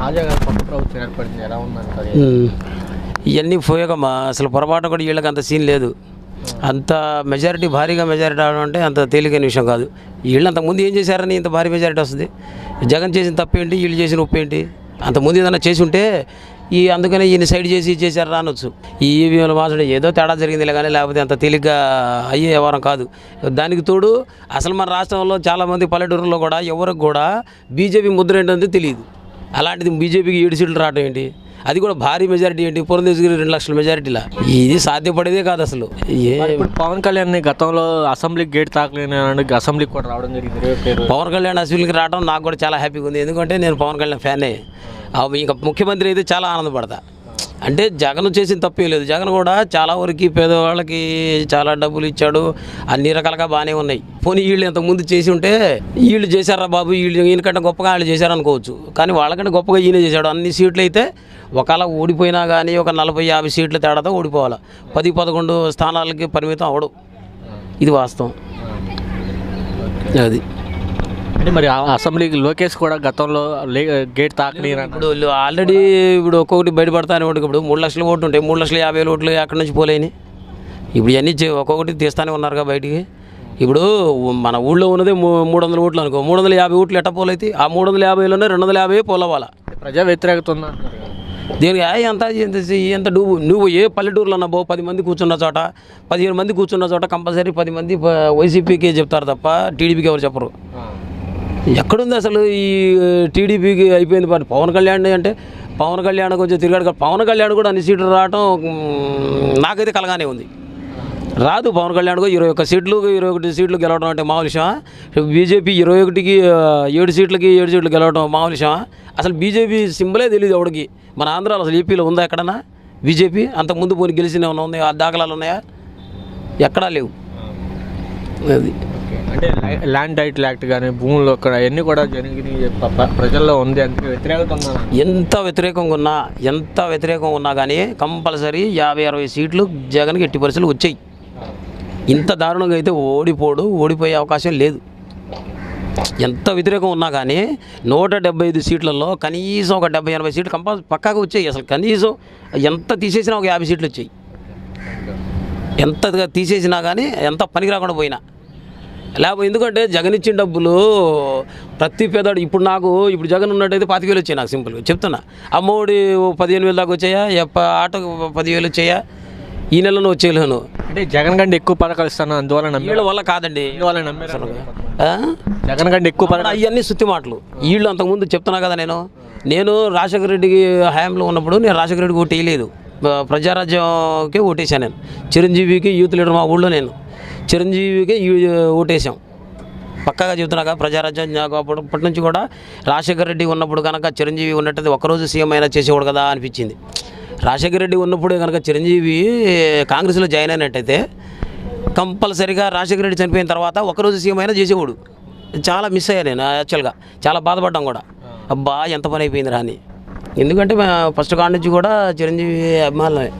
తాజాగా కొత్త ప్రభుత్వం ఏర్పడింది ఎలా ఉందంటారు? ఇవన్నీ పోయాకమ్మా. అసలు పొరపాటు కూడా వీళ్ళకి అంత సీన్ లేదు. అంత మెజారిటీ భారీగా మెజారిటీ అవడం అంటే అంత తేలికైన విషయం కాదు. వీళ్ళు అంతకుముందు ఏం చేశారని ఇంత భారీ మెజారిటీ వస్తుంది. జగన్ చేసిన తప్పేంటి? వీళ్ళు చేసిన ఉప్పు ఏంటి అంతకుముందు ఏదైనా చేసి ఉంటే ఈ అందుకనే ఈయన సైడ్ చేసి చేశారు రానొచ్చు. ఈ ఈవీఎంల మాసడం ఏదో తేడా జరిగిందిలే కానీ లేకపోతే అంత తేలిగ్గా అయ్యే వ్యవహారం కాదు. దానికి తోడు అసలు మన రాష్ట్రంలో చాలామంది పల్లెటూరులో కూడా ఎవరికి కూడా బీజేపీ ముద్ర ఏంటంటే తెలియదు. అలాంటిది బీజేపీకి ఏడు సీట్లు రావడం ఏంటి? అది కూడా భారీ మెజారిటీ ఏంటి? పురంధేశ్వరి రెండు లక్షల మెజారిటీలా? ఇది సాధ్యపడేదే కాదు అసలు. పవన్ కళ్యాణ్ గతంలో అసెంబ్లీకి గేట్ తాకలేని అసెంబ్లీకి కూడా రావడం జరిగింది. పవన్ కళ్యాణ్ అసెంబ్లీకి రావడం నాకు కూడా చాలా హ్యాపీగా ఉంది. ఎందుకంటే నేను పవన్ కళ్యాణ్ ఫ్యానే. ఇంకా ముఖ్యమంత్రి అయితే చాలా ఆనందపడతా. అంటే జగన్ చేసిన తప్పే లేదు. జగన్ కూడా చాలా వరకు పేదవాళ్ళకి చాలా డబ్బులు ఇచ్చాడు. అన్ని రకాలుగా బాగానే ఉన్నాయి. పోనీ వీళ్ళు ఇంతకుముందు చేసి ఉంటే వీళ్ళు చేశారా బాబు? వీళ్ళు ఈయనకంటే గొప్పగా వాళ్ళు చేశారనుకోవచ్చు. కానీ వాళ్ళకంటే గొప్పగా ఈయన చేశాడు. అన్ని సీట్లు అయితే ఒకవేళ ఓడిపోయినా కానీ ఒక నలభై యాభై సీట్ల తేడాతో ఓడిపోవాలి? పది పదకొండు స్థానాలకి పరిమితం అవడు ఇది వాస్తవం. అది. అంటే మరి ఆ అసెంబ్లీకి లోకేష్ కూడా గతంలో లే గేట్ తాకని ఇప్పుడు వీళ్ళు ఆల్రెడీ ఇప్పుడు ఒక్కొక్కటి బయటపడతానే ఒకటి ఇప్పుడు మూడు లక్షల ఓట్లు ఉంటాయి మూడు లక్షల యాభై వేల ఓట్లు అక్కడి నుంచి పోలేని. ఇప్పుడు ఇవన్నీ చే- ఒక్కొక్కటి తీస్తానే ఉన్నారుగా బయటికి. ఇప్పుడు మన ఊళ్ళో ఉన్నదే మూ- మూడు వందల ఓట్లు అనుకో మూడు వందల యాభై ఓట్లు ఎట్ట పోలైతే ఆ మూడు వందల యాభైలోనే రెండు వందల యాభై పోలవాలా. ప్రజా వ్యతిరేకత ఉందా. దీనికి ఎంత ఎంత ఎంత నువ్వు నువ్వు ఏ పల్లెటూరులో అన్నా పో పది మంది కూర్చున్న చోట పదిహేను మంది కూర్చున్న చోట కంపల్సరీ పది మంది వైసీపీకి చెప్తారు తప్ప టీడీపీకి ఎవరు చెప్పరు. ఎక్కడుంది అసలు ఈ టీడీపీకి అయిపోయింది పార్టీ పవన్ కళ్యాణ్ అంటే పవన్ కళ్యాణ్ కొంచెం తిరిగాడు పవన్ కళ్యాణ్ కూడా అన్ని సీట్లు రావటం నాకైతే కలగానే ఉంది. రాదు పవన్ కళ్యాణ్ కూడా ఇరవై ఒక్క సీట్లు ఇరవై ఒకటి సీట్లు గెలవడం అంటే మామూలు విషయమా? బీజేపీ ఇరవై ఒకటికి ఏడు సీట్లకి ఏడు సీట్లు గెలవడం మామూలు విషయమా? అసలు బీజేపీ సింబలే తెలియదు ఎవడికి. మన ఆంధ్రాలో అసలు ఏపీలో ఉందా ఎక్కడన్నా? బీజేపీ అంతకుముందు పోయి గెలిచిన ఏమైనా ఉన్నాయా? దాఖలాలు ఉన్నాయా? ఎక్కడా లేవు. అది అంటే ల్యాండ్ టైటిల్ యాక్ట్ కానీ భూములు అక్కడ అవన్నీ కూడా జరిగినాయి ప్రజల్లో ఉంది అందుకే వ్యతిరేకత ఉందా ఎంత వ్యతిరేకంగా ఉన్నా ఎంత వ్యతిరేకంగా ఉన్నా కానీ కంపల్సరీ యాభై అరవై సీట్లు జగన్కి ఎట్టి పరిస్థితులు వచ్చాయి. ఇంత దారుణంగా అయితే ఓడిపోడు ఓడిపోయే అవకాశం లేదు. ఎంత వ్యతిరేకం ఉన్నా కానీ నూట డెబ్బై ఐదు సీట్లలో కనీసం ఒక డెబ్బై ఎనభై సీట్లు కంపల్ పక్కాగా వచ్చాయి. అసలు కనీసం ఎంత తీసేసినా ఒక యాభై సీట్లు వచ్చాయి. ఎంత తీసేసినా కానీ ఎంత పనికి రాకుండా పోయినా. లేకపోతే ఎందుకంటే జగన్ ఇచ్చిన డబ్బులు ప్రతి పేదవాడు ఇప్పుడు నాకు ఇప్పుడు జగన్ ఉన్నట్టయితే పాతిక వేలు వచ్చాయి నాకు సింపుల్గా చెప్తున్నా. అమ్మఒడి పదిహేను వేలు దాకా వచ్చాయా? ఎప్ప ఆటోకు పదివేలు వచ్చాయా? ఈ నెలలో వచ్చేయలేను. అంటే జగన్ కంటే ఎక్కువ పథకాలు ఇస్తాను అందువల్ల వీళ్ళ వల్ల కాదండి? జగన్ కంటే ఎక్కువ పథకాలు అవన్నీ సుత్తి మాటలు. వీళ్ళు అంతకుముందు చెప్తున్నా కదా నేను. నేను రాజశేఖర రెడ్డికి హయాంలో ఉన్నప్పుడు నేను రాజశేఖర రెడ్డికి ఓటు వేయలేదు. ప్రజారాజ్యంకి ఓటేసాను నేను. చిరంజీవికి యూత్ లీడర్ మా ఊళ్ళో నేను. చిరంజీవికి యూ- ఓటేసాం పక్కాగా చెబుతున్నాక ప్రజారాజ్యం నాకు అప్పటి నుంచి కూడా రాజశేఖర రెడ్డి ఉన్నప్పుడు కనుక చిరంజీవి ఉన్నట్టయితే ఒకరోజు సీఎం అయినా చేసేవాడు కదా అనిపించింది. రాజశేఖర రెడ్డి ఉన్నప్పుడే కనుక చిరంజీవి కాంగ్రెస్లో జాయిన్ అయినట్టయితే కంపల్సరిగా రాజశేఖర రెడ్డి చనిపోయిన తర్వాత ఒకరోజు సీఎం అయినా చేసేవాడు. చాలా మిస్ అయ్యా నేను యాక్చువల్గా. చాలా బాధపడ్డాం కూడా. అబ్బా ఎంత పని అయిపోయింది రాని ఎందుకంటే ఫస్ట్ కాడ నుంచి కూడా చిరంజీవి అభిమానులే.